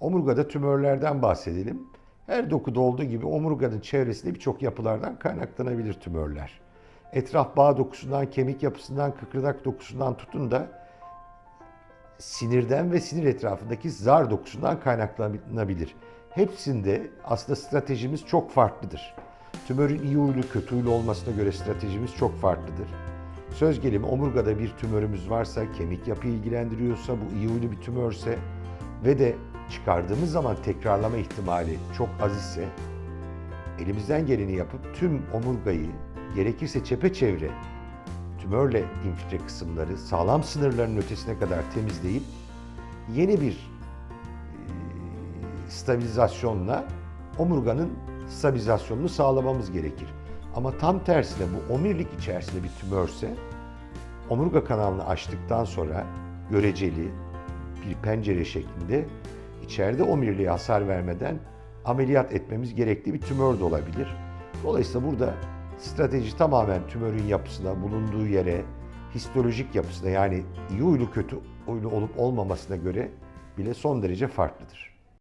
Omurgada tümörlerden bahsedelim. Her dokuda olduğu gibi omurganın çevresinde birçok yapılardan kaynaklanabilir tümörler. Etraf bağ dokusundan, kemik yapısından, kıkırdak dokusundan tutun da sinirden ve sinir etrafındaki zar dokusundan kaynaklanabilir. Hepsinde aslında stratejimiz çok farklıdır. Tümörün iyi huylu kötü huylu olmasına göre stratejimiz çok farklıdır. Söz gelimi omurgada bir tümörümüz varsa, kemik yapıyı ilgilendiriyorsa, bu iyi huylu bir tümörse ve de çıkardığımız zaman tekrarlama ihtimali çok az ise elimizden geleni yapıp tüm omurgayı gerekirse çepeçevre tümörle infiltre kısımları sağlam sınırların ötesine kadar temizleyip yeni bir stabilizasyonla omurganın stabilizasyonunu sağlamamız gerekir. Ama tam tersine bu omurilik içerisinde bir tümörse omurga kanalını açtıktan sonra göreceli bir pencere şeklinde içeride omuriliğe hasar vermeden ameliyat etmemiz gerekli bir tümör de olabilir. Dolayısıyla burada strateji tamamen tümörün yapısına, bulunduğu yere, histolojik yapısına yani iyi huylu kötü huylu olup olmamasına göre bile son derece farklıdır.